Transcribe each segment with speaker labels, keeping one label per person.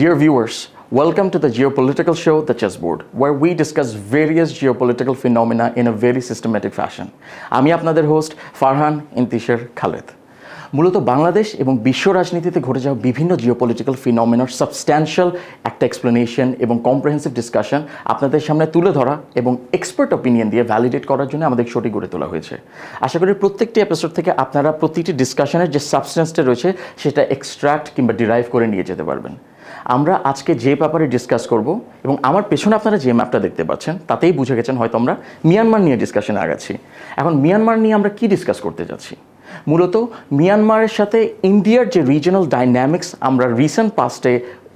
Speaker 1: Dear viewers, welcome to the geopolitical show, The Chessboard, where we discuss various geopolitical phenomena in a very systematic fashion. আমি আপনাদের host Farhan ইন্তিশার Khaled মূলত বাংলাদেশ এবং বিশ্ব রাজনীতিতে ঘটে যাওয়া বিভিন্ন জিওপলিটিক্যাল ফিনমিনার সাবস্ট্যান্সিয়াল একটা এক্সপ্লেনেশন এবং কম্প্রিহেন্সিভ ডিসকাশন আপনাদের সামনে তুলে ধরা এবং এক্সপার্ট অপিনিয়ন দিয়ে ভ্যালিডেট করার জন্য আমাদের শোটি গড়ে তোলা হয়েছে। আশা করি প্রত্যেকটি এপিসোড থেকে আপনারা প্রতিটি ডিসকাশনের যে সাবস্টেন্সটা রয়েছে সেটা এক্সট্রাক্ট কিংবা ডিরাইভ করে নিয়ে যেতে পারবেন। আমরা আজকে যে ব্যাপারে ডিসকাস করব এবং আমার পেছনে আপনারা যে ম্যাপটা দেখতে পাচ্ছেন, তাতেই বুঝে গেছেন হয়তো আমরা মিয়ানমার নিয়ে ডিসকাশনে আগাচ্ছি। এখন মিয়ানমার নিয়ে আমরা কি ডিসকাস করতে যাচ্ছি? মূলত মিয়ানমারের সাথে ইন্ডিয়ার যে রিজনাল ডাইনামিক্স আমরা রিসেন্ট পাস্টে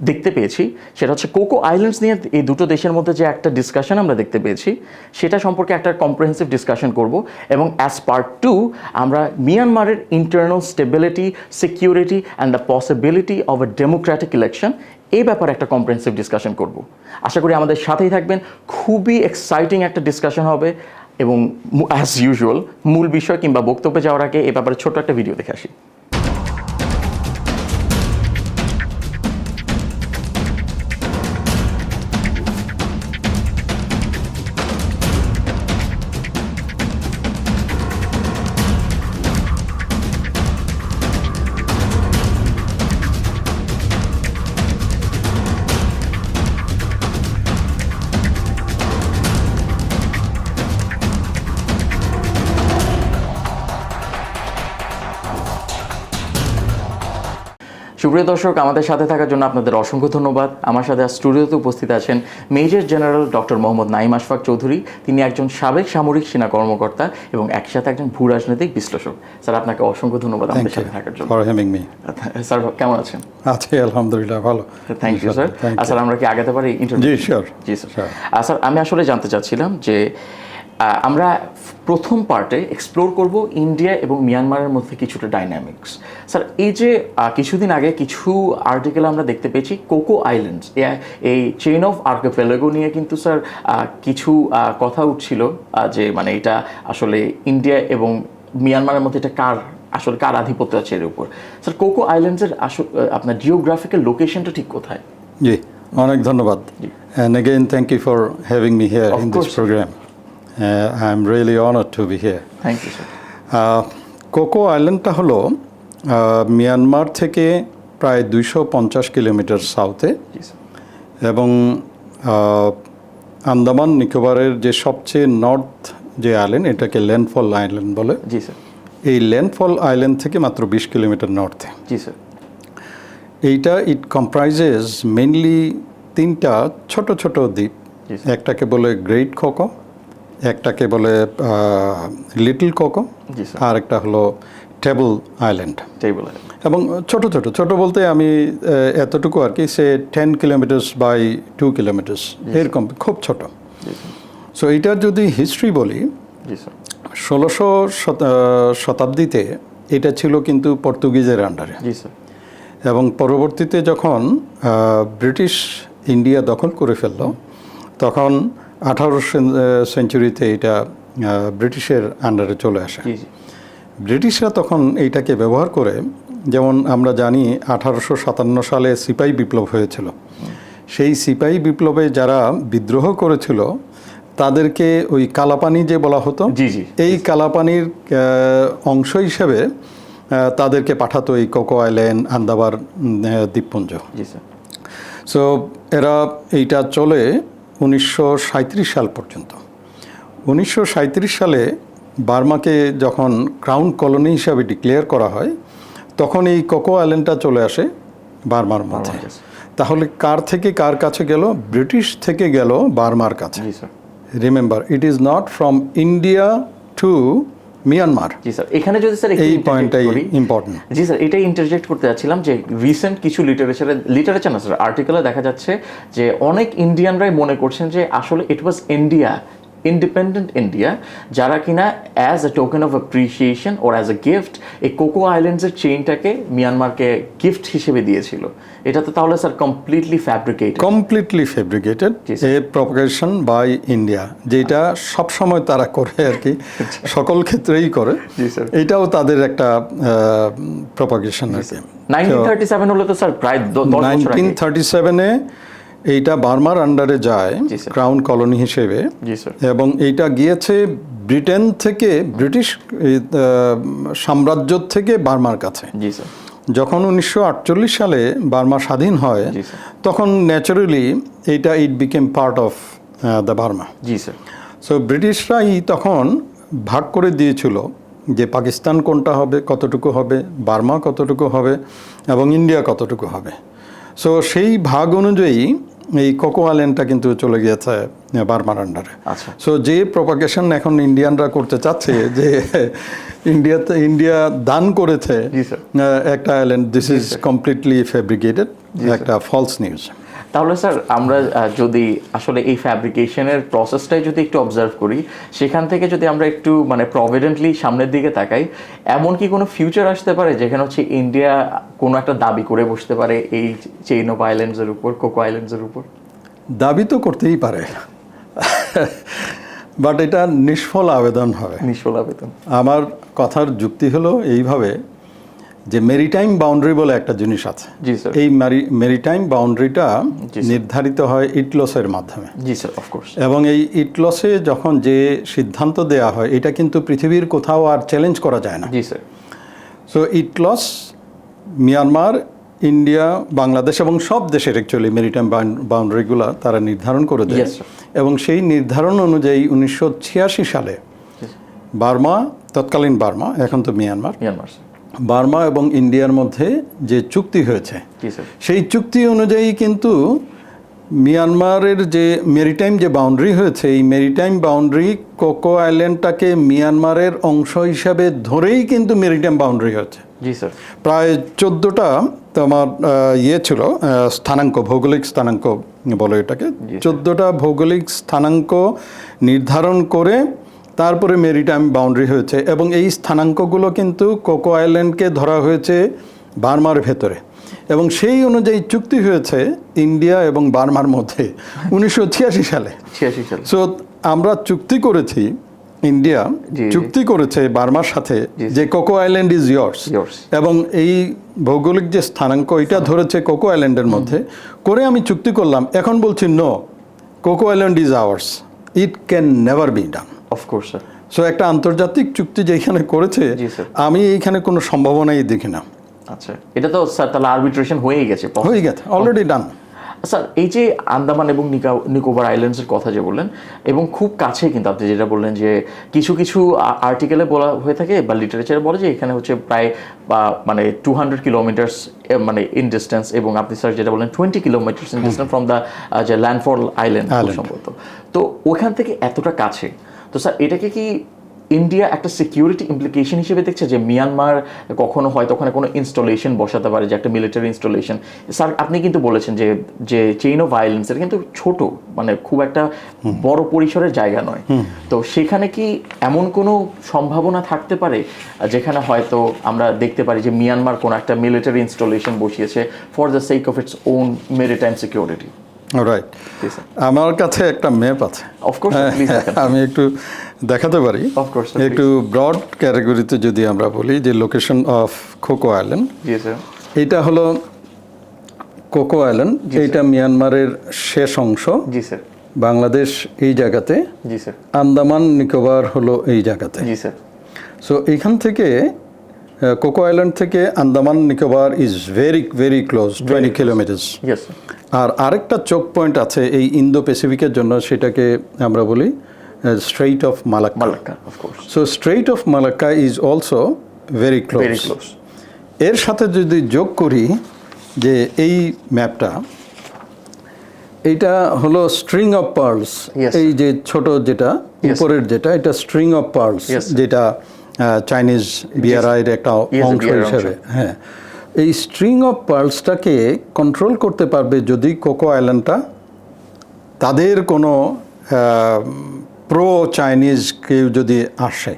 Speaker 1: দেখতে পেয়েছি, সেটা হচ্ছে কোকো আইল্যান্ডস নিয়ে এই দুটো দেশের মধ্যে যে একটা ডিসকাশন আমরা দেখতে পেয়েছি, সেটা সম্পর্কে একটা কম্প্রিহেন্সিভ ডিসকাশন করব এবং অ্যাজ পার্ট টু আমরা মিয়ানমারের internal stability security and the possibility of a democratic election এই ব্যাপারে একটা কম্প্রেহেন্সিভ ডিসকাশন করব। আশা করি আমাদের সাথেই থাকবেন। খুবই এক্সাইটিং একটা ডিসকাশন হবে এবং অ্যাজ ইউজুয়াল মূল বিষয় কিংবা বক্তব্যে যাওয়ার আগে এ ব্যাপারে ছোট্ট একটা ভিডিও দেখে আসি। সুপ্রিয় দর্শক আমাদের সাথে থাকার জন্য আপনাদের অসংখ্য ধন্যবাদ। আমার সাথে আজ স্টুডিওতে উপস্থিত আছেন major general doctor Mohammad Naim Ashfaq Chowdhury. তিনি একজন সাবেক সামরিক সেনা কর্মকর্তা এবং একসাথে একজন ভূ রাজনৈতিক বিশ্লেষক। স্যার আপনাকে অসংখ্য ধন্যবাদ আমাদের সাথে থাকার জন্য. স্যার কেমন আছেন?
Speaker 2: আছি আলহামদুলিল্লাহ ভালো।
Speaker 1: থ্যাংক ইউ স্যার স্যার আমরা কি আগাতে পারি? ইন্টারভিউ জি স্যার
Speaker 2: Sure.
Speaker 1: আহ, স্যার আমি আসলে জানতে চাচ্ছিলাম যে আমরা প্রথম পার্টে এক্সপ্লোর করব ইন্ডিয়া এবং মিয়ানমারের মধ্যে কিছুটা ডাইনামিক্স স্যার এই যে কিছুদিন আগে কিছু আর্টিকেল আমরা দেখতে পেয়েছি কোকো আইল্যান্ডস এই চেইন অফ আর্কোপেলেগো নিয়ে কিন্তু স্যার কিছু কথা উঠছিল যে মানে এটা আসলে ইন্ডিয়া এবং মিয়ানমারের মধ্যে এটা কার আসলে কার আধিপত্য আছে এর উপর। স্যার কোকো আইল্যান্ডসের আসল আপনার জিওগ্রাফিক্যাল লোকেশনটা ঠিক কোথায়?
Speaker 2: জি অনেক ধন্যবাদ। and again thank you for having me here
Speaker 1: Of
Speaker 2: in
Speaker 1: course.
Speaker 2: Uh, I'm really honored to be here.
Speaker 1: Thank you
Speaker 2: Coco আইল্যান্ডটা হলো মিয়ানমার থেকে প্রায় দুইশো পঞ্চাশ কিলোমিটার সাউথে এবং আহ, আন্দামান নিকোবরের যে সবচেয়ে নর্থ যে আইল্যান্ড এটাকে ল্যান্ডফল আইল্যান্ড বলে।
Speaker 1: জি স্যার
Speaker 2: এই ল্যান্ডফল আইল্যান্ড থেকে মাত্র বিশ কিলোমিটার নর্থে
Speaker 1: জি স্যার
Speaker 2: এইটা ইট কম্প্রাইজেস মেনলি তিনটা ছোট ছোট দ্বীপ। একটাকে বলে গ্রেট কোকো একটাকে বলে লিটল কোকো আর একটা হলো টেবল আইল্যান্ড।
Speaker 1: টেবিল
Speaker 2: এবং ছোট ছোট ছোট বলতে আমি এতটুকু আর কি সে ten kilometers by two kilometers এরকম খুব ছোট। সো এইটার যদি হিস্ট্রি বলি ষোলোশো শত- শতাব্দীতে এটা ছিল কিন্তু পর্তুগিজের আন্ডারে এবং পরবর্তীতে যখন ব্রিটিশ ইন্ডিয়া দখল করে ফেলল তখন আঠারো সেঞ্চুরিতে এটা ব্রিটিশের আন্ডারে চলে আসে। ব্রিটিশরা তখন এইটাকে ব্যবহার করে যেমন আমরা জানি আঠারোশো সাতান্ন সালে সিপাই বিপ্লব হয়েছিল। সেই সিপাই বিপ্লবে যারা বিদ্রোহ করেছিল তাদেরকে ওই কালাপানি যে বলা হতো
Speaker 1: জি, জি।
Speaker 2: এই কালাপানির অংশ হিসেবে তাদেরকে পাঠাতো এই কোকো আইল্যান্ড আন্দাবার দ্বীপপুঞ্জ।
Speaker 1: জি স্যার।
Speaker 2: সো এরা এইটা চলে উনিশশো সাঁইত্রিশ সাল পর্যন্ত। উনিশশো সাঁইত্রিশ সালে বার্মাকে যখন ক্রাউন কলোনি হিসাবে ডিক্লেয়ার করা হয় তখন এই কোকো আইল্যান্ডটা চলে আসে বার্মার মধ্যে। তাহলে কার থেকে কার কাছে গেল? ব্রিটিশ থেকে গেল বার্মার কাছে। Remember it is not from India to Myanmar
Speaker 1: G sir. এখানে যদি স্যার
Speaker 2: এই পয়েন্টটাই ইম্পর্টেন্ট
Speaker 1: জি স্যার এটাই ইন্টারজেক্ট করতে যাচ্ছিলাম যে রিসেন্ট কিছু লিটারেচারে লিটারেচার না স্যার আর্টিকেলে দেখা যাচ্ছে যে অনেক ইন্ডিয়ানরাই মনে করছেন যে আসলে it was India independent India যারা কিনা as a token of appreciation or as a gift এই কোকো আইল্যান্ডসের চেইনটাকে মিয়ানমারকে গিফট হিসেবে দিয়েছিল। এটা তো তাহলে sir completely fabricated
Speaker 2: completely
Speaker 1: sir.
Speaker 2: A propagation by India যেটা সব সময় তারা করে আর কি। সকল ক্ষেত্রেই করে। এটাও তাদের একটা প্রপোগেশন আর কি।
Speaker 1: নাইনটিন থার্টি সেভেন হলে তো স্যার প্রায়
Speaker 2: নাইনটিন থার্টি সেভেনে এইটা বার্মার আন্ডারে যায় ক্রাউন কলোনি হিসেবে।
Speaker 1: জি স্যার।
Speaker 2: এবং এইটা গিয়েছে ব্রিটেন থেকে ব্রিটিশ সাম্রাজ্য থেকে বার্মার কাছে।
Speaker 1: জি স্যার।
Speaker 2: যখন উনিশশো আটচল্লিশ সালে বার্মা স্বাধীন হয় তখন ন্যাচারালি এইটা it became part of the Burma.
Speaker 1: G sir.
Speaker 2: So ব্রিটিশরাই তখন ভাগ করে দিয়েছিল যে পাকিস্তান কোনটা হবে কতটুকু হবে বার্মা কতটুকু হবে এবং ইন্ডিয়া কতটুকু হবে। সো সেই ভাগ অনুযায়ী এই কোকো আইল্যান্ডটা কিন্তু চলে গিয়েছে বার্মার আন্ডারে সো যে প্রপাগেশন এখন ইন্ডিয়ানরা করতে চাচ্ছে যে ইন্ডিয়াতে ইন্ডিয়া দান করেছে একটা island this is completely fabricated একটা ফলস নিউজ
Speaker 1: তাহলে স্যার আমরা যদি আসলে এই ফ্যাব্রিকেশনের প্রসেসটাই যদি একটু অবজার্ভ করি সেখান থেকে যদি আমরা একটু মানে প্রভিডেন্টলি সামনের দিকে তাকাই এমন কি কোনো ফিউচার আসতে পারে যেখানে হচ্ছে ইন্ডিয়া কোনো একটা দাবি করে বসতে পারে এই চেইন অফ আইল্যান্ডসের উপর কোকো আইল্যান্ডসের উপর?
Speaker 2: দাবি তো করতেই পারে। বাট এটা নিষ্ফল আবেদন হবে।
Speaker 1: নিষ্ফল আবেদন।
Speaker 2: আমার কথার যুক্তি হলো এইভাবে যে মেরিটাইম বাউন্ডারি বলে একটা জিনিস আছে।
Speaker 1: জি স্যার
Speaker 2: এই মেরিটাইম বাউন্ডারিটা নির্ধারিত হয় ইটলসের মাধ্যমে।
Speaker 1: জি স্যার অফকোর্স
Speaker 2: এবং এই ইটলসে যখন যে সিদ্ধান্ত দেয়া হয় এটা কিন্তু পৃথিবীর কোথাও আর চ্যালেঞ্জ করা যায় না।
Speaker 1: জি স্যার
Speaker 2: সো ইটলস মিয়ানমার ইন্ডিয়া বাংলাদেশ এবং সব দেশের অ্যাকচুয়ালি মেরিটাইম বাউন্ডারিগুলো তারা নির্ধারণ করে দেয়। এবং সেই নির্ধারণ অনুযায়ী উনিশশো ছিয়াশি সালে বার্মা তৎকালীন বার্মা এখন তো মিয়ানমার
Speaker 1: মিয়ানমার
Speaker 2: বার্মা এবং ইন্ডিয়ার মধ্যে যে চুক্তি হয়েছে সেই চুক্তি অনুযায়ী কিন্তু মিয়ানমারের যে মেরিটাইম যে বাউন্ডারি হয়েছে এই মেরিটাইম বাউন্ডারি কোকো আইল্যান্ডটাকে মিয়ানমারের অংশ হিসাবে ধরেই কিন্তু মেরিটাইম বাউন্ডারি হয়েছে।
Speaker 1: জি স্যার।
Speaker 2: প্রায় চোদ্দোটা তোমার ইয়ে ছিল স্থানাঙ্ক ভৌগোলিক স্থানাঙ্ক বলে এটাকে। চোদ্দোটা ভৌগোলিক স্থানাঙ্ক নির্ধারণ করে তারপরে মেরিটাইম বাউন্ডারি হয়েছে এবং এই স্থানাঙ্কগুলো কিন্তু কোকো আইল্যান্ডকে ধরা হয়েছে বার্মার ভেতরে। এবং সেই অনুযায়ী চুক্তি হয়েছে ইন্ডিয়া এবং বার্মার মধ্যে উনিশশো ছিয়াশি সালে। সো আমরা চুক্তি করেছি ইন্ডিয়া। চুক্তি করেছে বার্মার সাথে। যে কোকো আইল্যান্ড ইজ ইয়ার্স এবং এই ভৌগোলিক যে স্থানাঙ্ক এটা ধরেছে কোকো আইল্যান্ডের মধ্যে। করে আমি চুক্তি করলাম এখন বলছি no Coco island is ours it can never be done
Speaker 1: of course sir
Speaker 2: so একটা আন্তর্জাতিক চুক্তি যেখানে করেছে। আমি এইখানে কোনো সম্ভাবনাই দেখি না।
Speaker 1: আচ্ছা এটা তো স্যার তাহলে আরবিট্রেশন হয়েই গেছে
Speaker 2: হয়ে গেছে অলরেডি ডান
Speaker 1: স্যার এই যে আন্দামান এবং নিকা- নিকোবর আইল্যান্ডসের কথা যে বললেন এবং খুব কাছে কিন্তু আপনি যেটা বললেন যে কিছু কিছু আর্টিকেলে বলা হয়ে থাকে বা লিটারেচারে বলে যে এখানে হচ্ছে প্রায় বা মানে টু হান্ড্রেড কিলোমিটার্স মানে ইন ডিস্টেন্স এবং আপনি স্যার যেটা বললেন twenty kilometers in distance from the যে ল্যান্ডফল আইল্যান্ড সম্ভবত। তো ওখান থেকে এতটা কাছে তো স্যার এটাকে কি ইন্ডিয়া একটা সিকিউরিটি ইমপ্লিকেশন হিসেবে দেখছে যে মিয়ানমার কখনো হয়তো ওখানে কোনো ইনস্টলেশন বসাতে পারে যে একটা মিলিটারি ইনস্টলেশন স্যার আপনি কিন্তু বলেছেন যে যে চেইন অফ ভায়োলেন্স এটা কিন্তু ছোট মানে খুব একটা বড় পরিসরের জায়গা নয়। তো সেখানে কি এমন কোনো সম্ভাবনা থাকতে পারে যেখানে হয়তো আমরা দেখতে পারি যে মিয়ানমার কোনো একটা মিলিটারি ইনস্টলেশন বসিয়েছে for the sake of its own maritime security
Speaker 2: right আমার কাছে একটা ম্যাপ আছে।
Speaker 1: অফকোর্স প্লিজ দেখেন।
Speaker 2: আমি একটু দেখাতে পারি। একটু ব্রড ক্যাটাগরিতে যদি আমরা বলি যে লোকেশন অফ কোকো আইল্যান্ড এইটা হলো কোকো আইল্যান্ড এইটা মিয়ানমারের শেষ অংশ।
Speaker 1: জি স্যার
Speaker 2: বাংলাদেশ এই জায়গাতে।
Speaker 1: জি স্যার
Speaker 2: আন্দামান নিকোবর হলো এই জায়গাতে।
Speaker 1: জি স্যার
Speaker 2: সো এইখান থেকে কোকো আইল্যান্ড থেকে Andaman Nicobar is very very close twenty kilometers আর আরেকটা চোক পয়েন্ট আছে এই ইন্দো প্যাসিফিকের জন্য সেটাকে আমরা বলি strait of Malacca
Speaker 1: Malacca
Speaker 2: so strait of Malacca is also very close
Speaker 1: very close
Speaker 2: এর সাথে যদি যোগ করি যে এই ম্যাপটা এইটা হলো স্ট্রিং অফ পার্লস এই যে ছোট যেটা. উপরের যেটা এটা স্ট্রিং অফ পার্লস যেটা চাইনিজ বিয়ারাইয়ের একটা অংশ হিসেবে হ্যাঁ। এই স্ট্রিং অফ পার্লসটাকে কন্ট্রোল করতে পারবে যদি কোকো আইল্যান্ডটা তাদের কোনো প্রো চাইনিজ কেউ যদি আসে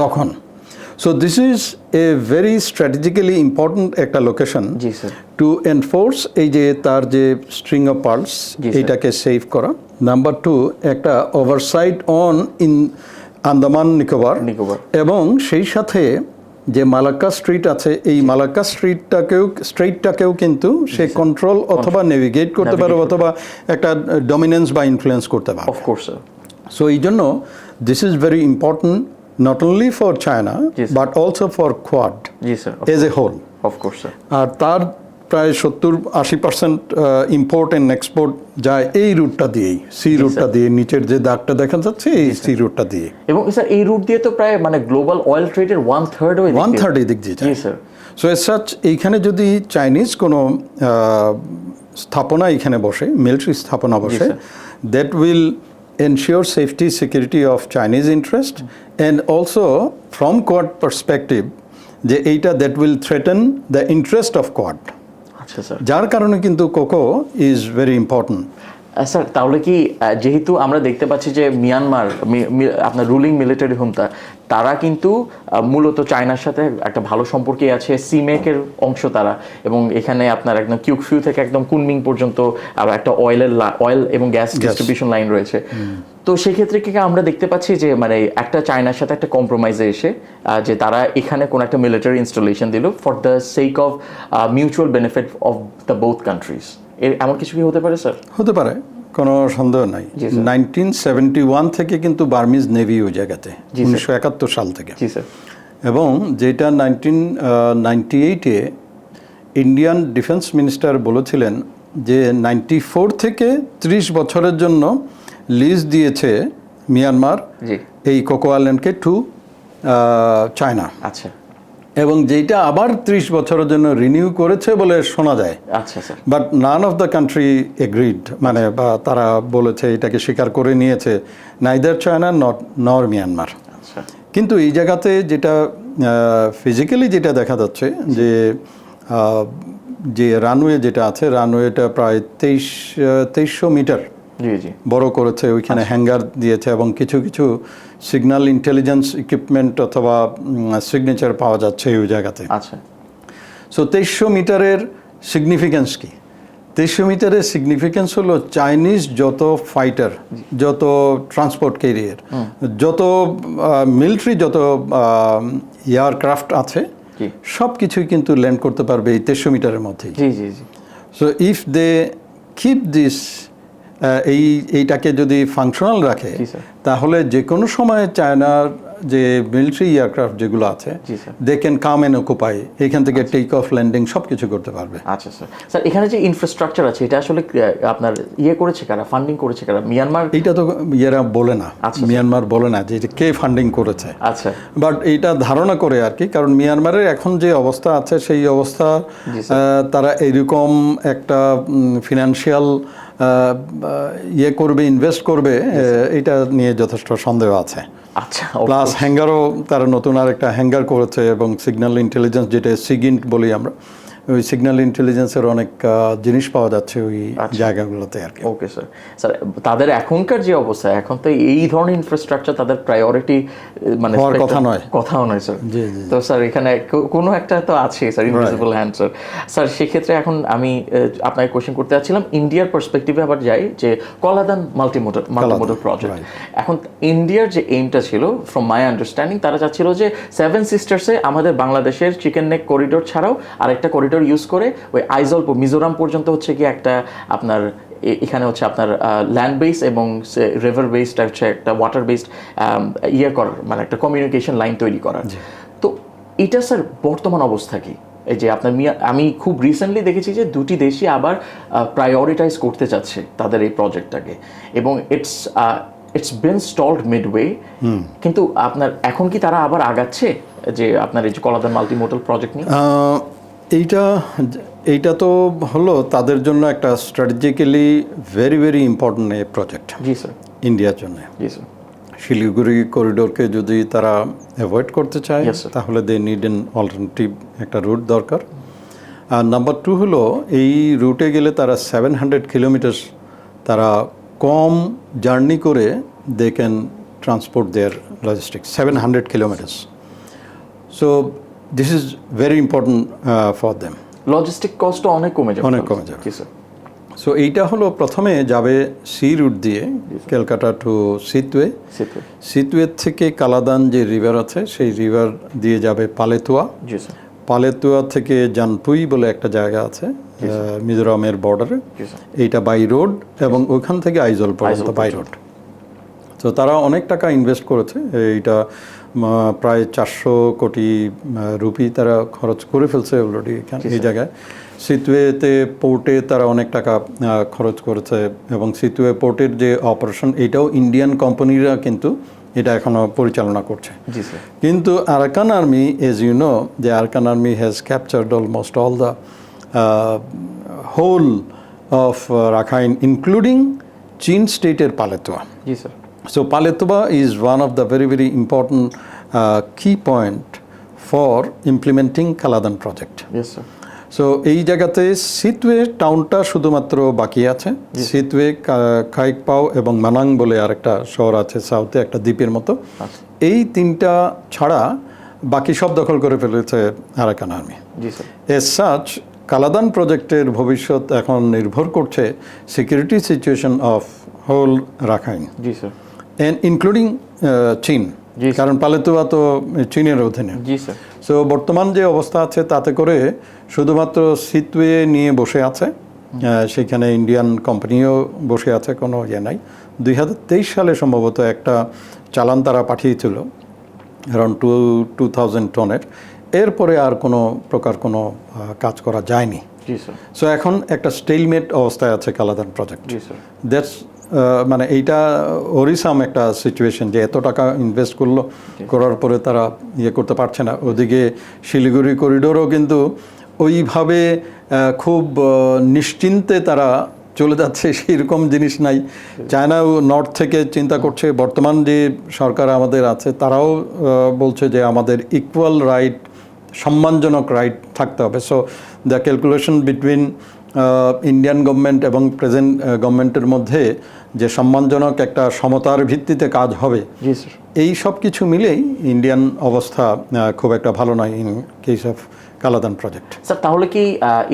Speaker 2: তখন। So this is a very strategically important একটা লোকেশন টু এনফোর্স এই যে তার যে স্ট্রিং অফ পার্লস এইটাকে সেভ করা। নাম্বার টু একটা oversight on in Andaman Nicobar.
Speaker 1: Nicobar.
Speaker 2: এবং সেই সাথে যে মালাক্কা স্ট্রিট আছে এই মালাক্কা স্ট্রিটটাকেও স্ট্রিটটাকেও কিন্তু সে কন্ট্রোল অথবা নেভিগেট করতে পারে অথবা একটা ডমিনেন্স বা ইনফ্লুয়েন্স করতে পারে।
Speaker 1: অফকোর্স
Speaker 2: সো এই জন্য this is very important not only for China but also for Quad as a whole
Speaker 1: of course
Speaker 2: আর তার প্রায় সত্তর আশি পার্সেন্ট ইম্পোর্ট অ্যান্ড এক্সপোর্ট যায় এই রুটটা দিয়েই সি রুটটা দিয়ে নিচের যে দাগটা দেখা যাচ্ছে এই সি রুটটা দিয়ে।
Speaker 1: এবং স্যার এই রুট দিয়ে তো প্রায় মানে গ্লোবাল অয়েল ট্রেডের ওয়ান থার্ড
Speaker 2: ওয়ান থার্ড এই দিক দিয়ে যায়।
Speaker 1: স্যার
Speaker 2: সো এস সাচ এইখানে যদি চাইনিজ কোনো স্থাপনা এখানে বসে মিলিটারি স্থাপনা বসে that will ensure safety security of Chinese interest and also from Quad perspective যে এইটা that will threaten the interest of Quad যার কারণে কিন্তু Coco is very important
Speaker 1: sir তাহলে কি যেহেতু আমরা দেখতে পাচ্ছি যে মিয়ানমার আপনার রুলিং মিলিটারি হুমতা তারা কিন্তু মূলত চায়নার সাথে একটা ভালো সম্পর্কে আছে সিমেকের অংশ তারা এবং এখানে আপনার একদম কিউকফিউ থেকে একদম কুনমিং পর্যন্ত আবার একটা অয়েলের অয়েল এবং গ্যাস ডিস্ট্রিবিউশন লাইন রয়েছে। তো সেক্ষেত্রে কি আমরা দেখতে পাচ্ছি যে মানে একটা চায়নার সাথে একটা কম্প্রোমাইজে এসে যে তারা এখানে কোনো একটা মিলিটারি ইনস্টলেশন দিল for the sake of mutual benefit of the both countries এমন কিছু কি হতে পারে স্যার?
Speaker 2: হতে পারে কোনো সন্দেহ নাই। নাইনটিন সেভেন্টি ওয়ান থেকে কিন্তু বার্মিজ নেভি ওই জায়গাতে উনিশশো একাত্তর সাল থেকে।
Speaker 1: স্যার।
Speaker 2: এবং যেটা nineteen ninety eight Indian defence minister বলেছিলেন যে নাইনটি ফোর থেকে ত্রিশ বছরের জন্য লিজ দিয়েছে মিয়ানমার এই কোকো আইল্যান্ডকে টু চায়না।
Speaker 1: আচ্ছা।
Speaker 2: এবং যেটা আবার ত্রিশ বছরের জন্য রিনিউ করেছে বলে শোনা যায়।
Speaker 1: আচ্ছা sir.
Speaker 2: But none of the country agreed মানে বা তারা বলেছে এটাকে স্বীকার করে নিয়েছে neither China not nor Myanmar কিন্তু এই জায়গাতে যেটা ফিজিক্যালি যেটা দেখা যাচ্ছে যে যে রানওয়ে যেটা আছে রানওয়েটা প্রায় তেইশ তেইশশো মিটার। বড় করেছে ওইখানে হ্যাঙ্গার দিয়েছে এবং কিছু কিছু সিগন্যাল ইন্টেলিজেন্স ইকুইপমেন্ট অথবা সিগনেচার পাওয়া যাচ্ছে ওই জায়গাতে।
Speaker 1: আচ্ছা।
Speaker 2: সো তেইশশো মিটারের সিগনিফিক্যান্স কি? তেইশশো মিটারের সিগনিফিক্যান্স হলো চাইনিজ যত ফাইটার যত ট্রান্সপোর্ট ক্যারিয়ার যত মিলিটারি যত এয়ারক্রাফট আছে সব কিছুই কিন্তু ল্যান্ড করতে পারবে এই তেইশশো মিটারের মধ্যেই।
Speaker 1: জি জি জি।
Speaker 2: So if they keep this এই এইটাকে যদি ফাংশনাল রাখে তাহলে যে কোনো সময় চায়নার যে মিলিটারি এয়ারক্রাফট যেগুলো আছে। They can come and occupy এখান থেকে টেক অফ ল্যান্ডিং সব কিছু করতে পারবে।
Speaker 1: আচ্ছা স্যার স্যার এখানে যে ইনফ্রাস্ট্রাকচার আছে এটা আসলে আপনার ইয়ে করেছে কারা? ফান্ডিং করেছে কারা? মিয়ানমার
Speaker 2: এটা তো ইয়েরা বলে না।
Speaker 1: আচ্ছা,
Speaker 2: মিয়ানমার বলে না যে এটা কে ফান্ডিং করেছে।
Speaker 1: আচ্ছা।
Speaker 2: বাট এইটা ধারণা করে আর কি কারণ মিয়ানমারের এখন যে অবস্থা আছে সেই অবস্থা তারা এরকম একটা ফিনান্সিয়াল ইয়ে করবে ইনভেস্ট করবে এটা নিয়ে যথেষ্ট সন্দেহ আছে।
Speaker 1: আচ্ছা
Speaker 2: প্লাস হ্যাঙ্গারও তারা নতুন আর একটা হ্যাঙ্গার করেছে এবং সিগন্যাল ইন্টেলিজেন্স যেটা সিগিন্ট বলি আমরা ওই সিগন্যাল ইন্টেলিজেন্সের অনেক জিনিস পাওয়া যাচ্ছে ওই
Speaker 1: আচ্ছা।
Speaker 2: জায়গাগুলোতে আর কি।
Speaker 1: ওকে স্যার স্যার তাদের এখনকার যে অবস্থা এখন তো এই ধরনের ইনফ্রাস্ট্রাকচার তাদের প্রায়োরিটি মানে
Speaker 2: হওয়ার কথা নয়।
Speaker 1: কথাও নয় স্যার
Speaker 2: জি, জি,
Speaker 1: তো স্যার এখানে কোনো একটা তো আছে sir invisible hand sir sir সেক্ষেত্রে এখন আমি আপনাকে কোশ্চেন করতে যাচ্ছিলাম ইন্ডিয়ার পার্সপেক্টিভে আবার যাই যে কলাদান মাল্টিমোডাল মাল্টিমোডাল প্রজেক্ট এখন ইন্ডিয়ার যে এইমটা ছিল ফ্রম মাই আন্ডারস্ট্যান্ডিং তারা চাচ্ছিল যে সেভেন সিস্টার্সে আমাদের বাংলাদেশের চিকেন নেক করিডোর ছাড়াও আরেকটা করিডোর ইউজ করে ওই আইজল মিজোরাম পর্যন্ত হচ্ছে কি একটা আপনার এখানে হচ্ছে আপনার ল্যান্ড বেস এবং রিভার বেসড হচ্ছে একটা ওয়াটার বেসড ইয়ে করার মানে একটা কমিউনিকেশন লাইন তৈরি করার। তো এটা স্যার বর্তমান অবস্থা কি? এই যে আপনার মিয়া আমি খুব রিসেন্টলি দেখেছি যে দুটি দেশই আবার প্রায়োরিটাইজ করতে চাচ্ছে তাদের এই প্রজেক্টটাকে এবং it's it's been stalled midway কিন্তু আপনার এখন কি তারা আবার আগাচ্ছে যে আপনার এই যে কলাদার মাল্টিমোটাল প্রজেক্ট নিয়ে?
Speaker 2: এইটা এইটা তো হলো তাদের জন্য একটা strategically very very important a project
Speaker 1: G sir
Speaker 2: ইন্ডিয়ার জন্য।
Speaker 1: জি স্যার
Speaker 2: শিলিগুড়ি করিডোরকে যদি তারা অ্যাভয়েড করতে চায় তাহলে দে নিড এন অল্টারনেটিভ একটা রুট দরকার। আর নাম্বার টু হলো এই রুটে গেলে তারা সেভেন হান্ড্রেড কিলোমিটার তারা কম জার্নি করে they can transport their logistics, 700 kilometers. So this is is very uh, for them.
Speaker 1: Logistic cost অনেক কমে যাবে।
Speaker 2: অনেক কমে যাবে। সো এইটা হলো প্রথমে যাবে সি রুট দিয়ে ক্যালকাটা টু সিতওয়ে
Speaker 1: সেতু
Speaker 2: সিতওয়ে থেকে কালাদান যে রিভার আছে সেই রিভার দিয়ে যাবে পালেতুয়া। পালেতুয়া থেকে জানপুই বলে একটা জায়গা আছে মিজোরামের বর্ডারে এইটা বাই রোড এবং ওইখান থেকে আইজল পর্যন্ত বাই রোড তো তারা অনেক টাকা ইনভেস্ট করেছে এইটা প্রায় চারশো কোটি রুপি তারা খরচ করে ফেলছে অলরেডি এই জায়গায়। সিতুয়েতে পোর্টে তারা অনেক টাকা খরচ করেছে এবং সিতুয়ে পোর্টের যে অপারেশন এটাও ইন্ডিয়ান কোম্পানিরা কিন্তু এটা এখনও পরিচালনা করছে।
Speaker 1: জি স্যার।
Speaker 2: কিন্তু Arakan Army as you know যে Arakan Army has captured almost all the whole of Rakhine including Chin স্টেটের Paletwa
Speaker 1: G sir.
Speaker 2: So Paletoba is one of the very, very important uh, key point for implementing Kaladan project.
Speaker 1: Yes sir
Speaker 2: so এই জায়গাতে Sittwe টাউনটা শুধুমাত্র বাকি আছে। Sittwe কাইকপাও এবং মানাং বলে আরেকটা শহর আছে সাউথে একটা দ্বীপের মতো।
Speaker 1: আচ্ছা।
Speaker 2: এই তিনটা ছাড়া বাকি সব দখল করে ফেলেছে Arakan Army as such Kaladan প্রজেক্টের ভবিষ্যৎ এখন নির্ভর করছে security situation of whole Rakhine
Speaker 1: G sir.
Speaker 2: Including Chin
Speaker 1: sir.
Speaker 2: কারণ পালেতুয়া তো চীনের অধীনে। সো বর্তমান যে অবস্থা আছে তাতে করে শুধুমাত্র সিটওয়ে নিয়ে বসে আছে সেখানে ইন্ডিয়ান কোম্পানিও বসে আছে কোনো ইয়ে নাই। দুই হাজার তেইশ সালে সম্ভবত একটা চালান তারা পাঠিয়েছিল অ্যারাউন্ড টু টু থাউজেন্ড টনের। এরপরে আর কোনো প্রকার কোনো কাজ করা যায়নি। সো এখন একটা স্টেলমেট অবস্থায় আছে কালাদান প্রজেক্ট দ্যাটস মানে এইটা ওরিসাম একটা সিচুয়েশন যে এত টাকা ইনভেস্ট করল করার পরে তারা ইয়ে করতে পারছে না। ওদিকে শিলিগুড়ি করিডোরও কিন্তু ওইভাবে খুব নিশ্চিন্তে তারা চলে যাচ্ছে সেইরকম জিনিস নাই। চায়নাও নর্থ থেকে চিন্তা করছে। বর্তমান যে সরকার আমাদের আছে তারাও বলছে যে আমাদের ইকুয়াল রাইট সম্মানজনক রাইট থাকতে হবে। So the calculation between Indian government এবং প্রেজেন্ট গভর্নমেন্টের মধ্যে যে সম্মানজনক একটা সমতার ভিত্তিতে কাজ হবে। এই সব কিছু মিলেই ইন্ডিয়ান অবস্থা খুব একটা ভালো নয় in case of Kaladan project
Speaker 1: sir তাহলে কি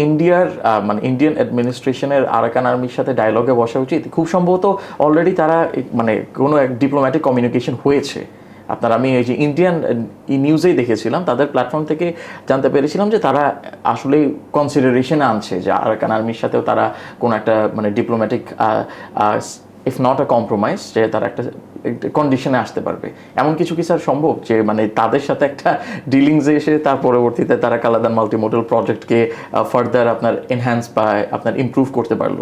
Speaker 1: ইন্ডিয়ার মানে ইন্ডিয়ান অ্যাডমিনিস্ট্রেশনের আরাকান আর্মির সাথে ডায়লগে বসা উচিত? খুব সম্ভবত অলরেডি তারা মানে কোনো এক ডিপ্লোম্যাটিক কমিউনিকেশন হয়েছে। আপনার আমি এই যে ইন্ডিয়ান নিউজেই দেখেছিলাম তাদের প্ল্যাটফর্ম থেকে জানতে পেরেছিলাম যে তারা আসলে কনসিডারেশনে আনছে যে আরাকান আর্মির সাথেও তারা কোনো একটা মানে diplomatic if not a compromise যে তারা একটা কন্ডিশনে আসতে পারবে। এমন কিছু কি স্যার সম্ভব? যে মানে তাদের সাথে একটা ডিলিংসে এসে তার পরবর্তীতে তারা কালাদান মাল্টিমোডাল প্রজেক্টকে ফার্দার আপনার এনহ্যান্স বা আপনার ইমপ্রুভ করতে পারল?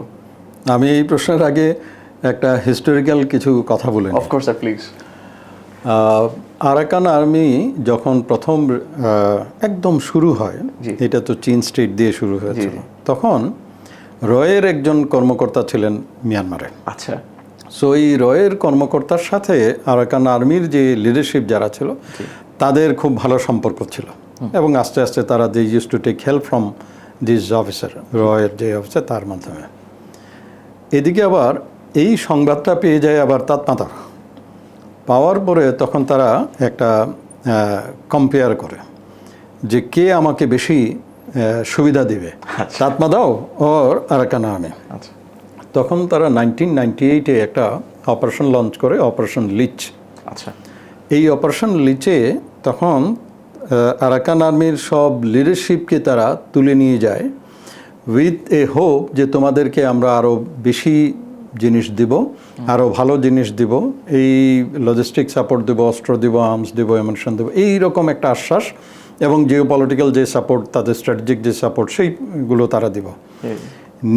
Speaker 2: আমি এই প্রশ্নের আগে একটা হিস্টোরিক্যাল কিছু কথা বলে।
Speaker 1: Of course sir please
Speaker 2: Arakan Army যখন প্রথম একদম শুরু হয় এটা তো চীন স্ট্রিট দিয়ে শুরু হয়েছিল তখন রয়ের একজন কর্মকর্তা ছিলেন মিয়ানমারে
Speaker 1: আচ্ছা।
Speaker 2: সো এই রয়ের কর্মকর্তার সাথে আরাকান আর্মির যে লিডারশিপ যারা ছিল তাদের খুব ভালো সম্পর্ক ছিল। এবং আস্তে আস্তে তারা they use to take help from this officer রয়ের যে অফিসার তার মাধ্যমে। এদিকে আবার এই সংবাদটা পেয়ে যায় আবার তাৎমাতা পাওয়ার পরে তখন তারা একটা কম্পেয়ার করে যে কে আমাকে বেশি সুবিধা দিবে। তাৎমা দাও ওর আরাকান আর্মি
Speaker 1: আচ্ছা।
Speaker 2: তখন তারা নাইনটিন নাইনটি এইটে একটা অপারেশন লঞ্চ করে অপারেশন লিচ।
Speaker 1: আচ্ছা।
Speaker 2: এই অপারেশন লিচে তখন আরাকান আর্মির সব লিডারশিপকে তারা তুলে নিয়ে যায় উইথ এ হোপ যে তোমাদেরকে আমরা আরও বেশি জিনিস দিব আরও ভালো জিনিস দিব। এই লজিস্টিক সাপোর্ট দেবো অস্ত্র দিব আর্মস দেবো এমনশন দেবো এইরকম একটা আশ্বাস এবং জিও পলিটিক্যাল যে সাপোর্ট তাদের স্ট্র্যাটেজিক যে সাপোর্ট সেইগুলো তারা দিব।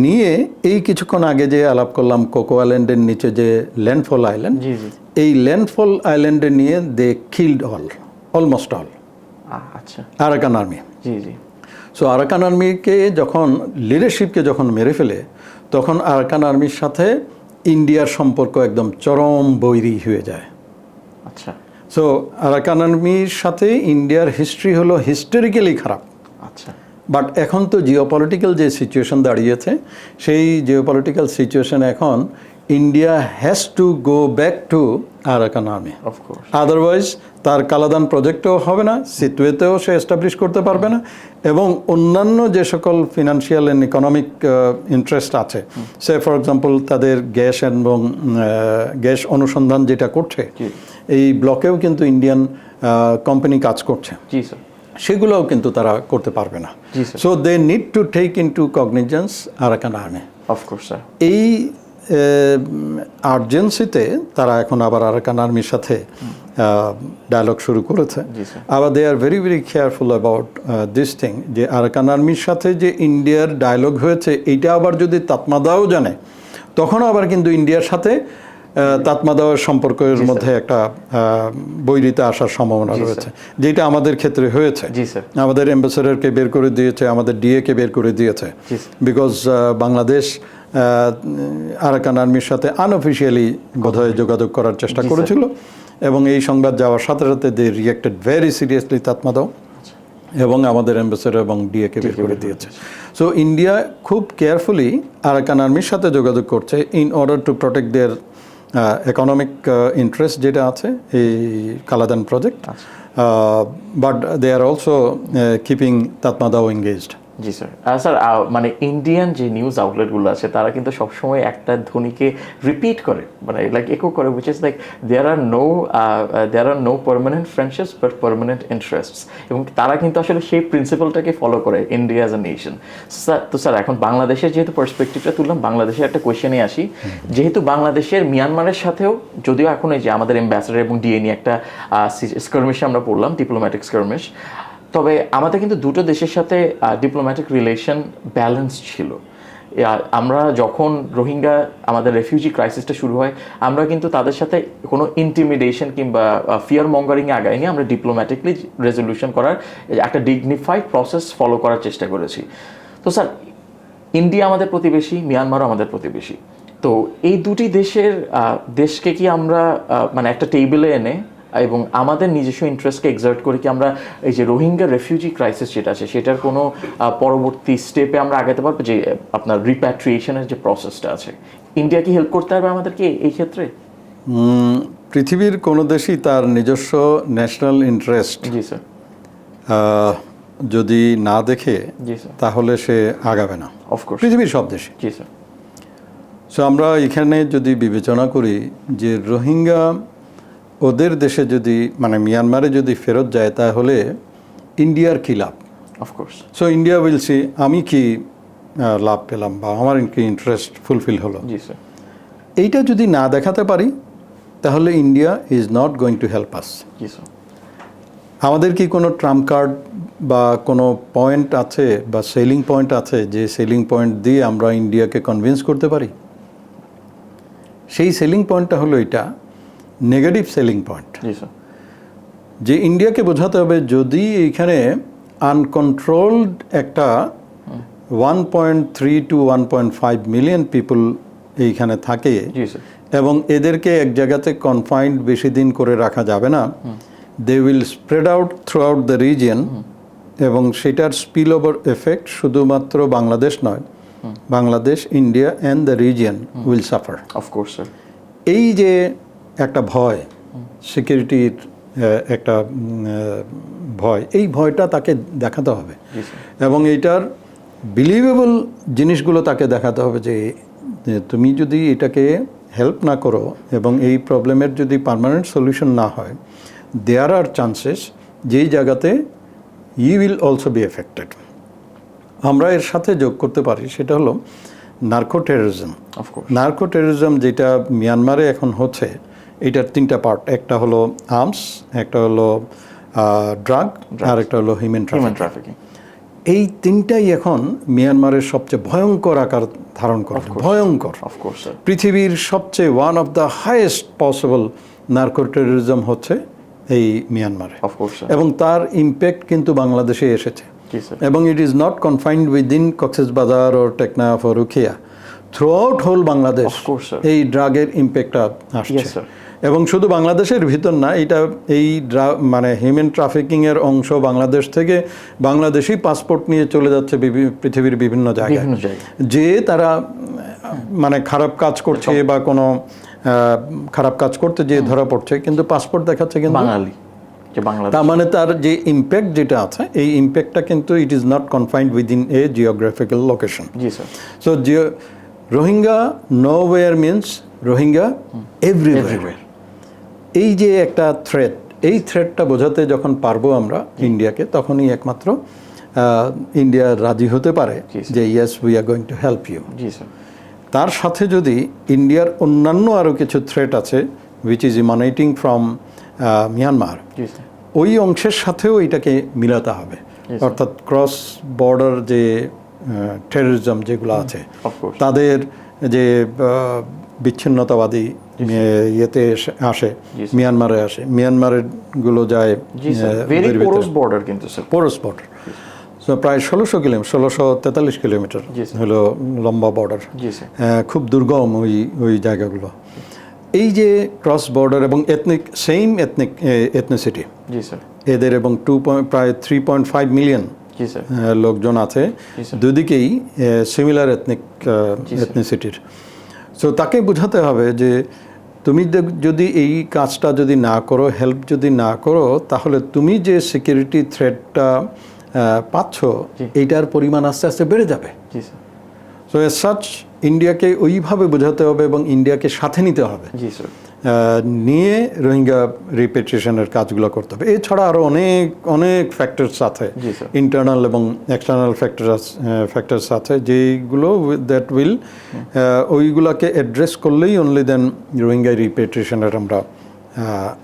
Speaker 2: নিয়ে এই কিছুক্ষণ আগে যে আলাপ করলাম কোকো আইল্যান্ডের নিচে যে ল্যান্ডফল আইল্যান্ড এই ল্যান্ডফল আইল্যান্ডে নিয়ে they killed all almost all
Speaker 1: আচ্ছা।
Speaker 2: আরাকান আর্মি
Speaker 1: জি জি।
Speaker 2: সো আরাকান আর্মিকে যখন লিডারশিপকে যখন মেরে ফেলে তখন আরাকান আর্মির সাথে ইন্ডিয়ার সম্পর্ক একদম চরম বৈরী হয়ে যায়।
Speaker 1: আচ্ছা।
Speaker 2: সো আরাকান আর্মির সাথে ইন্ডিয়ার হিস্ট্রি হলো হিস্টোরিক্যালি খারাপ।
Speaker 1: আচ্ছা।
Speaker 2: বাট এখন তো জিওপলিটিক্যাল যে সিচুয়েশন দাঁড়িয়েছে সেই জিওপলিটিক্যাল সিচুয়েশন এখন India has to go back to Arakan Army
Speaker 1: of course
Speaker 2: otherwise তার কালাদান প্রজেক্টও হবে না সিতুয়েতেও সে এস্টাবলিশ করতে পারবে না। এবং অন্যান্য যে সকল ফিনান্সিয়াল অ্যান্ড ইকোনমিক ইন্টারেস্ট আছে সে ফর এক্সাম্পল তাদের গ্যাস এবং গ্যাস অনুসন্ধান যেটা করছে। এই ব্লকেও কিন্তু ইন্ডিয়ান কোম্পানি কাজ করছে।
Speaker 1: জি স্যার
Speaker 2: সেগুলোও কিন্তু তারা করতে পারবে না। So they need to take in to cognizance Arakan Army
Speaker 1: of course sir
Speaker 2: এই আর্জেন্সিতে তারা এখন আবার আরাকান আর্মির সাথে ডায়লগ শুরু করেছে। আবার they are very very careful about this thing যে আরাকান আর্মির সাথে যে ইন্ডিয়ার ডায়লগ হয়েছে এইটা আবার যদি তাতমাদাও জানে তখন আবার কিন্তু ইন্ডিয়ার সাথে তাতমাদাওয়ার সম্পর্কের মধ্যে একটা বৈরিতা আসার সম্ভাবনা রয়েছে। যেটা আমাদের ক্ষেত্রে হয়েছে। আমাদের অ্যাম্বাসেডারকে বের করে দিয়েছে আমাদের ডিএকে বের করে দিয়েছে। বিকজ বাংলাদেশ আরাকান আর্মির সাথে আনঅফিসিয়ালি বোধহয় যোগাযোগ করার চেষ্টা করেছিল। এবং এই সংবাদ যাওয়ার সাথে সাথে they reacted very seriously Tatmadaw এবং আমাদের অ্যাম্বাসেডার এবং ডিএকে বের করে দিয়েছে। সো ইন্ডিয়া খুব কেয়ারফুলি আরাকান আর্মির সাথে যোগাযোগ করছে in order to protect their economic interest যেটা আছে এই Kaladan project but they are also keeping Tatmadaw engaged
Speaker 1: G sir sir মানে ইন্ডিয়ান যে নিউজ আউটলেটগুলো আছে তারা কিন্তু সবসময় একটা ধ্বনিকে রিপিট করে মানে লাইক একো করে which is like there are no there are no permanent friendships but permanent interests এবং তারা কিন্তু আসলে সেই প্রিন্সিপালটাকে ফলো করে India as a nation sir তো স্যার এখন বাংলাদেশের যেহেতু পার্সপেক্টিভটা তুললাম বাংলাদেশের একটা কোয়েশ্চেনে আসি। যেহেতু বাংলাদেশের মিয়ানমারের সাথেও যদিও এখন এই যে আমাদের অ্যাম্বাসেডার এবং ডিএ নিয়ে একটা স্কার্মিশে আমরা পড়লাম ডিপ্লোম্যাটিক স্কার্মিশ তবে আমাদের কিন্তু দুটো দেশের সাথে ডিপ্লোম্যাটিক রিলেশন ব্যালেন্স ছিল। আমরা যখন রোহিঙ্গা, আমাদের রেফিউজি ক্রাইসিসটা শুরু হয়, আমরা কিন্তু তাদের সাথে কোনো ইন্টিমিডেশন কিংবা ফিয়ার মঙ্গারিংয়ে আগাইনি, আমরা ডিপ্লোম্যাটিকলি রেজলিউশন করার একটা ডিগনিফাইড প্রসেস ফলো করার চেষ্টা করেছি। তো স্যার, ইন্ডিয়া আমাদের প্রতিবেশী, মিয়ানমারও আমাদের প্রতিবেশী। তো এই দুটি দেশের দেশকে কি আমরা মানে একটা টেবিলে এনে এবং আমাদের নিজস্ব ইন্টারেস্টকে এক্সার্ট করে কি আমরা এই যে রোহিঙ্গা রেফিউজি ক্রাইসিস যেটা আছে সেটার কোনো পরবর্তী স্টেপে আমরা আগাতে পারব? যে আপনার রিপ্যাট্রিয়েশনের যে প্রসেসটা আছে। ইন্ডিয়া কি হেল্প করতে হবে আমাদেরকে এই ক্ষেত্রে?
Speaker 2: পৃথিবীর কোনো দেশই তার নিজস্ব ন্যাশনাল ইন্টারেস্ট
Speaker 1: জি স্যার
Speaker 2: যদি না দেখে
Speaker 1: জি স্যার
Speaker 2: তাহলে সে আগাবে না।
Speaker 1: অফকোর্স
Speaker 2: পৃথিবীর সব দেশে
Speaker 1: জি স্যার
Speaker 2: সো আমরা এখানে যদি বিবেচনা করি যে রোহিঙ্গা ওদের দেশে যদি মানে মিয়ানমারে যদি ফেরত যায় তাহলে ইন্ডিয়ার কী লাভ?
Speaker 1: Of course
Speaker 2: so India will see আমি কি লাভ পেলাম বা আমার কি ইন্টারেস্ট ফুলফিল হলো?
Speaker 1: জি স্যার
Speaker 2: এইটা যদি না দেখাতে পারি তাহলে India is not going to help us
Speaker 1: G sir
Speaker 2: আমাদের কি কোনো ট্রাম্প কার্ড বা কোনো পয়েন্ট আছে বা সেলিং পয়েন্ট আছে যে সেলিং পয়েন্ট দিয়ে আমরা ইন্ডিয়াকে কনভিন্স করতে পারি? সেই সেলিং পয়েন্টটা হলো এটা নেগেটিভ সেলিং পয়েন্ট যে ইন্ডিয়াকে বোঝাতে হবে যদি এইখানে আনকন্ট্রোলড একটা one point three two one point five million people এইখানে থাকে এবং এদেরকে এক জায়গাতে কনফাইন্ড বেশি দিন করে রাখা যাবে না they will spread out throughout the region এবং সেটার স্পিল ওভার এফেক্ট শুধুমাত্র বাংলাদেশ নয় Bangladesh India and the region will suffer
Speaker 1: of course
Speaker 2: এই যে একটা ভয় সিকিউরিটির একটা ভয়। এই ভয়টা তাকে দেখাতে হবে। এবং এইটার বিলিভেবল জিনিসগুলো তাকে দেখাতে হবে যে তুমি যদি এটাকে হেল্প না করো এবং এই প্রবলেমের যদি পার্মানেন্ট সলিউশন না হয় দেয়ার আর চান্সেস যেই জায়গাতে ই উইল অলসো বি এফেক্টেড আমরা এর সাথে যোগ করতে পারি সেটা হলো narco terrorism
Speaker 1: of course
Speaker 2: narco terrorism যেটা মিয়ানমারে এখন হচ্ছে এটার তিনটা পার্ট একটা হলো আর্মস একটা হলো ড্রাগ আর একটা হলো হিউম্যান ট্রাফিক এই তিনটাই এখন মিয়ানমারের সবচেয়ে ভয়ঙ্কর আকার ধারণ করে। ভয়ঙ্কর।
Speaker 1: অফকোর্স
Speaker 2: পৃথিবীর সবচেয়ে one of the highest possible narco terrorism হচ্ছে এই মিয়ানমারে এবং তার ইম্প্যাক্ট কিন্তু বাংলাদেশে এসেছে। এবং it is not confined within Cox's Bazar or Teknaf ও রুখিয়া থ্রু আউট হোল বাংলাদেশ. এই ড্রাগের ইম্প্যাক্টটা আসছে। এবং শুধু বাংলাদেশের ভিতর না এটা এই মানে হিউম্যান ট্রাফিকিংয়ের অংশ বাংলাদেশ থেকে বাংলাদেশি পাসপোর্ট নিয়ে চলে যাচ্ছে পৃথিবীর বিভিন্ন জায়গায়। যে তারা মানে খারাপ কাজ করছে বা কোনো খারাপ কাজ করতে যে ধরা পড়ছে কিন্তু পাসপোর্ট দেখাচ্ছে কিন্তু
Speaker 1: বাঙালি
Speaker 2: তার মানে তার যে ইম্প্যাক্ট যেটা আছে এই ইম্প্যাক্টটা কিন্তু it is not confined within a geographical location
Speaker 1: G sir
Speaker 2: so Jio Rohingya nowhere means Rohingya everywhere এই যে একটা থ্রেট এই থ্রেটটা বোঝাতে যখন পারব আমরা ইন্ডিয়াকে তখনই একমাত্র ইন্ডিয়া রাজি হতে পারে যে yes we are going to help you তার সাথে যদি ইন্ডিয়ার অন্যান্য আরও কিছু থ্রেট আছে which is emanating from Myanmar ওই অংশের সাথেও এটাকে মিলাতে হবে। অর্থাৎ ক্রস বর্ডার যে টেরোরিজম যেগুলো আছে তাদের যে বিচ্ছিন্নতাবাদী ইয়েতে আসে মিয়ানমারে আসে মিয়ানমারেরগুলো যায়
Speaker 1: পোরস বর্ডার কিন্তু
Speaker 2: পোরস বর্ডার প্রায় ষোলোশো কিলোমিটার ষোলোশো তেতাল্লিশ কিলোমিটার হলো লম্বা বর্ডার খুব দুর্গম ওই ওই জায়গাগুলো। এই যে ক্রস বর্ডার এবং এথনিক সেম এথনিক এথনিসিটি এদের এবং টু পয়েন্ট প্রায় থ্রি পয়েন্ট ফাইভ মিলিয়ন লোকজন আছে। দুদিকেই সিমিলার এথনিক এথনিসিটির সো তাকে বোঝাতে হবে যে তুমি যদি এই কাজটা যদি না করো হেল্প যদি না করো তাহলে তুমি যে সিকিউরিটি থ্রেটটা পাচ্ছ এইটার পরিমাণ আস্তে আস্তে বেড়ে যাবে। সো এস সাচ ইন্ডিয়াকে ওইভাবে বোঝাতে হবে এবং ইন্ডিয়াকে সাথে নিতে হবে।
Speaker 1: জি স্যার
Speaker 2: নিয়ে রোহিঙ্গা রিপেট্রিয়েশনের কাজগুলো করতে হবে। এছাড়া আরও অনেক অনেক
Speaker 1: ফ্যাক্টর সাথে
Speaker 2: ইন্টারনাল এবং এক্সটার্নাল ফ্যাক্টর ফ্যাক্টর আছে যেগুলো দ্যাট উইল ওইগুলোকে অ্যাড্রেস করলেই অনলি দেন রোহিঙ্গা রিপেট্রিয়েশনের আমরা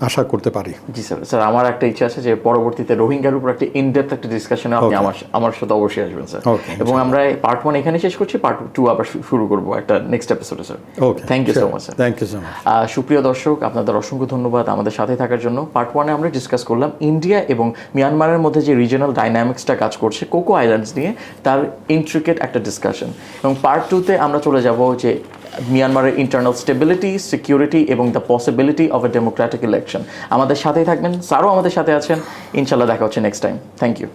Speaker 2: আশা করতে পারি।
Speaker 1: জি স্যার স্যার আমার একটা ইচ্ছা আছে যে পরবর্তীতে রোহিঙ্গার উপর একটা ইনডেপথ একটা ডিসকাশনে আপনি আমার আমার সাথে অবশ্যই আসবেন স্যার। এবং আমরা পার্ট ওয়ান এখানে শেষ করছি পার্ট টু আবার শুরু করব একটা নেক্সট এপিসোডে sir.
Speaker 2: Okay
Speaker 1: thank you so much sir
Speaker 2: thank you so much
Speaker 1: সুপ্রিয় দর্শক আপনাদের অসংখ্য ধন্যবাদ আমাদের সাথে থাকার জন্য। পার্ট ওয়ানে আমরা ডিসকাস করলাম ইন্ডিয়া এবং মিয়ানমারের মধ্যে যে রিজনাল ডাইনামিক্সটা কাজ করছে কোকো আইল্যান্ডস নিয়ে তার ইন্ট্রিকেট একটা ডিসকাশন এবং পার্ট টুতে আমরা চলে যাব যে মিয়ানমারের ইন্টারনাল স্টেবিলিটি সিকিউরিটি এবং the possibility of a democratic election আমাদের সাথেই থাকবেন। স্যারও আমাদের সাথে আছেন। ইনশাল্লাহ দেখা হচ্ছে নেক্সট টাইম থ্যাংক ইউ